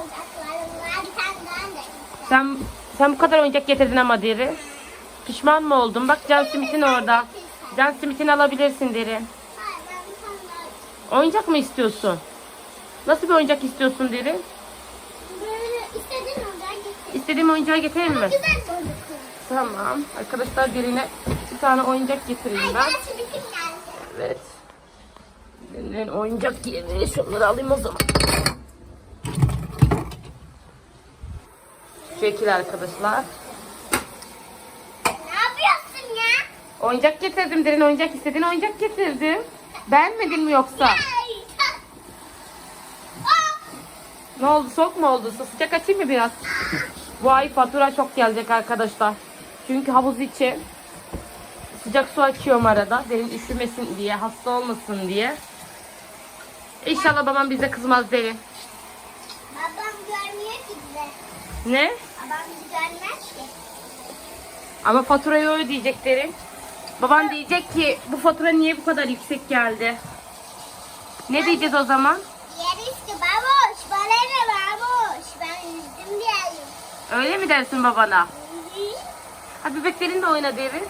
oyuncaklarım var. Bir tane daha da güzel. Sen sen bu kadar oyuncak getirdin ama deri. Pişman mı oldun? Bak Can Simit'in orada. Can Simit'ini alabilirsin deri. Hayır ben bir tane daha Oyuncak mı istiyorsun? Nasıl bir oyuncak istiyorsun deri? Böyle istediğin oyuncağı getir. İstediğim oyuncağı getireyim mi? Güzel bir oyuncak. Tamam. Arkadaşlar derine bir tane oyuncak getireyim Ay ben. gerçi bütün geldi. Evet. Derinin oyuncak yerine şunları alayım o zaman. Şekil arkadaşlar. Ne yapıyorsun ya? Oyuncak getirdim derin oyuncak istediğin oyuncak getirdim. Beğenmedin mi yoksa? Aa, Ne oldu soğuk mu oldu? Sıcak açayım mı biraz? Bu ay fatura çok gelecek arkadaşlar. Çünkü havuz içi sıcak su açıyorum arada. Derin üşümesin diye, hasta olmasın diye. İnşallah babam bize kızmaz derin. Babam görmüyor ki bize. Ne? Babam ki. Ama faturayı ödeyecek derin. Baban diyecek ki bu fatura niye bu kadar yüksek geldi? Ne diyeceğiz o zaman? Diyeriz ki baboş, bana ne baboş. Ben yüzdüm diyelim. Öyle mi dersin babana? Hı hı. Ha bebeklerin de oyna derin.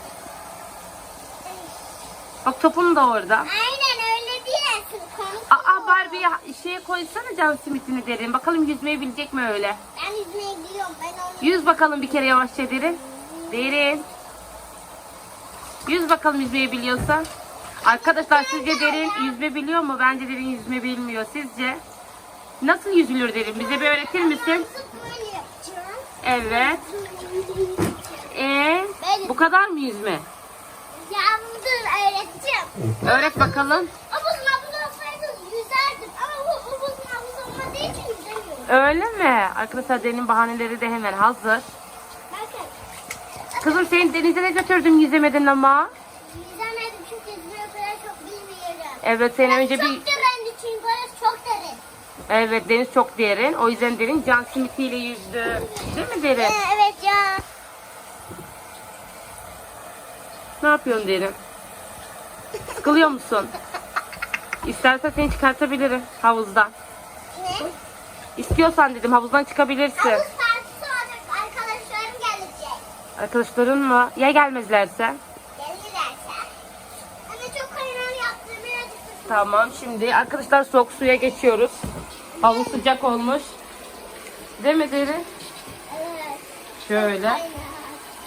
Bak topun da orada. Aynen öyle diyorsun. Aa. Barbie'ye şeye koysana can simitini derin. Bakalım yüzmeyi bilecek mi öyle? Ben yüzmeye gidiyorum. Ben onu... Yüz bakalım bir kere yavaşça derin. Derin. Yüz bakalım yüzmeyi biliyorsa. Arkadaşlar sizce derin yüzme biliyor mu? Bence derin yüzme bilmiyor. Sizce? Nasıl yüzülür derin? Bize bir öğretir misin? Evet. Ee, bu kadar mı yüzme? Yandım öğreteceğim. Öğret bakalım. Öyle mi? Arkadaşlar Derin'in bahaneleri de hemen hazır. Kızım seni denize de götürdüm yüzemedin ama. Yüzemedim çünkü yüzmeyi o kadar çok bilmiyorum. Evet seni önce çok bir... derendi çünkü orası çok derin. Evet deniz çok derin. O yüzden derin can simitiyle yüzdü. Değil mi derin? evet ya. Ne yapıyorsun derin? Sıkılıyor musun? İstersen seni çıkartabilirim havuzdan. İstiyorsan dedim havuzdan çıkabilirsin. Havuz partisi olacak. Arkadaşlarım gelecek. Arkadaşların mı? Ya gelmezlerse? Gelirlerse. Ama çok kaynar yaptım. Birazcık ısın. Tamam şimdi arkadaşlar soğuk suya geçiyoruz. Havuz sıcak olmuş. Değil mi derin? Evet. Şöyle.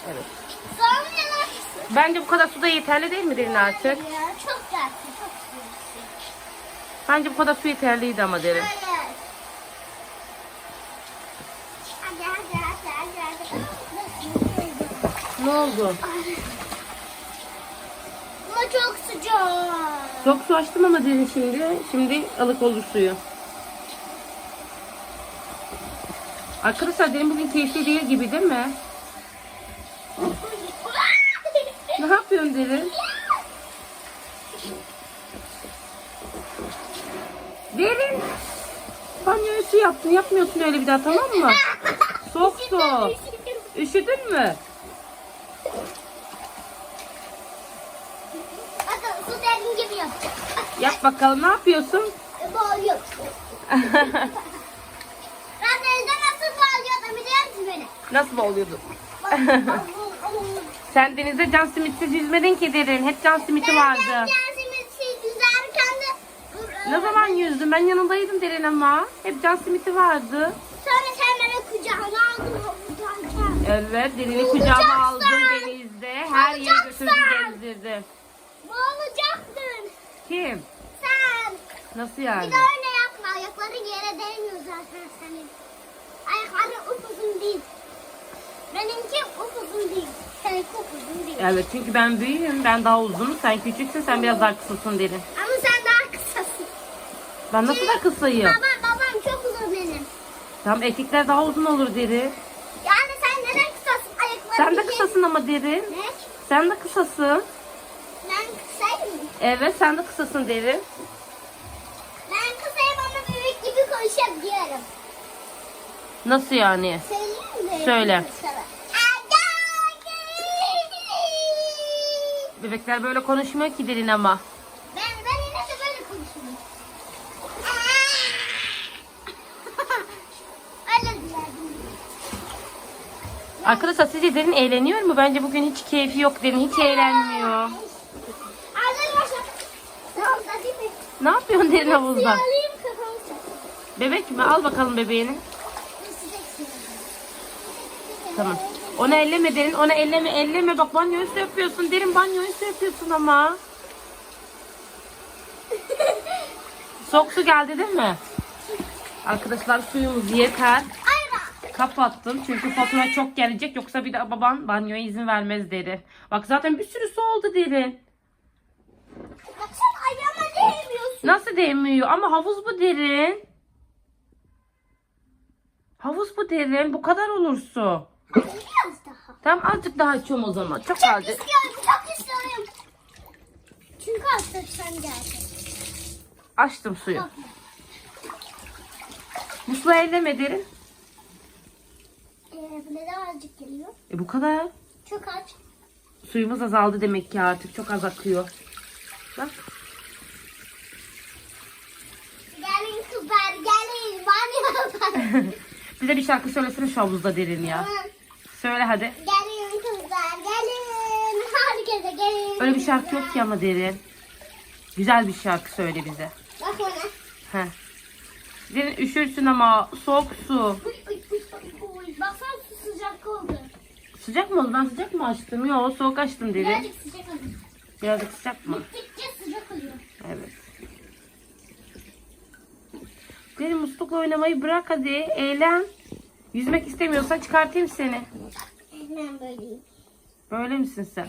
Evet. Sonra. Bence bu kadar suda yeterli değil mi derin artık? Ya, çok dersin. Çok dersin. Bence bu kadar su yeterliydi ama derin. Hayır. Hadi hadi hadi hadi hadi. Nasıl? Ne oldu? Ama çok sıcak. Çok su açtım ama derin şimdi. Şimdi ılık olur suyu. Arkadaşlar derin bugün keyifli değil gibi değil mi? Ne yapıyorsun derin? Derin. Banyoya su yaptın. Yapmıyorsun öyle bir daha tamam mı? Soğuk su. Üşüdün mü? Bakın su derin gibi yapacak. Yap bakalım ne yapıyorsun? Bağırıyor. ben de evde nasıl bağırıyordum biliyor musun beni? Nasıl oluyordu? Sen denize can simitsiz yüzmedin ki derin. Hep can simiti vardı. Ben Yasemin yüzerken de Ne zaman yüzdün? Ben yanındaydım derin ama. Hep can simiti vardı. Sonra sen beni kucağına aldın. Evet derini kucağıma aldım denizde. Her yere götürdüm gezdirdim. Ne? Kim? Nasıl Bir yani? de öyle yapma. Ayakların yere değmiyor zaten senin. Ayakların upuzun değil. Benimki upuzun değil. Seninki upuzun değil. Evet çünkü ben büyüğüm. Ben daha uzunum. Sen küçüksün. Sen biraz daha kısasın derin. Ama sen daha kısasın. Ben nasıl da kısayım? Babam, babam çok uzun benim. Tamam erkekler daha uzun olur derin. Yani sen neden kısasın? Ayakların Sen de kısasın ama derin. Ne? Sen de kısasın. Ben kısayım mı? Evet sen de kısasın derin. Ben kısayım ama büyük gibi konuşabiliyorum. Nasıl yani? Söyleyeyim mi? Söyle. Bebekler böyle konuşmuyor ki derin ama. Ben, ben de böyle konuşuyorum. Arkadaşlar sizce derin eğleniyor mu? Bence bugün hiç keyfi yok. Derin hiç eğlenmiyor. Ne yapıyorsun derin havuzda? Suyu alayım kafamı çek. Bebek mi? Al bakalım bebeğini. Tamam. Onu elleme derin. Onu elleme elleme. Bak banyoyu su yapıyorsun. Derin banyoyu su yapıyorsun ama. Soğuk su geldi değil mi? Arkadaşlar suyumuz yeter. Kapattım çünkü fatura çok gelecek yoksa bir de baban banyoya izin vermez dedi. Bak zaten bir sürü su oldu derin. Baksana ayağıma değmiyorsun. Nasıl değmiyor ama havuz bu derin. Havuz bu derin bu kadar olur su. Biraz daha. Tamam azıcık daha açıyorum o zaman. Çok Çok azıcık. istiyorum, çok istiyorum. Çünkü arkadaşlarım geldi. Açtım suyu. Musluğu elleme derin. Ee, bu neden azıcık geliyor? E bu kadar. Çok aç. Suyumuz azaldı demek ki artık. Çok az akıyor. Bak. Gelin kızlar, gelin. Banyo yapalım. Bize bir şarkı söylesene şu havuzda derin ya. Söyle hadi. Gelin kızlar, gelin. Herkese gelin. Öyle bir şarkı yok ki ama derin. Güzel bir şarkı söyle bize. Bak ona. Heh. Derin üşürsün ama soğuk su. Uy, uy, uy, uy, uy. Baksana su sıcak oldu. Sıcak mı oldu? Ben sıcak mı açtım? Yok soğuk açtım derin. Birazcık sıcak oldu. Birazcık sıcak mı? Gittikçe sıcak oluyor. Derin muslukla oynamayı bırak hadi. Eğlen. Yüzmek istemiyorsan çıkartayım seni. Hemen böyleyim. Böyle misin sen?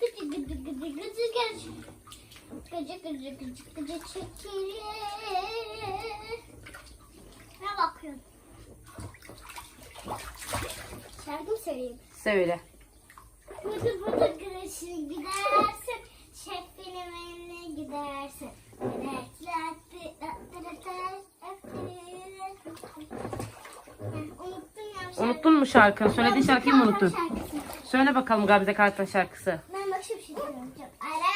Gıcı gıcı gıcı gıcı gıcı. Gıcı gıcı gıcı gıcı çekilir. Ne bakıyorsun? Şarkı mı söyleyeyim? Söyle. Vıdı vıdı güneşin Unuttun mu şarkını? Söylediğin şarkıyı mı unuttun? Söyle bakalım Gamze Kartal şarkısı. Ben başka bir şey. Ara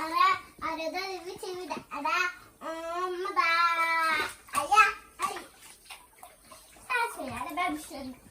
ara arada bir çevir ara amma da aya ay. Sen söyle ben bir şey.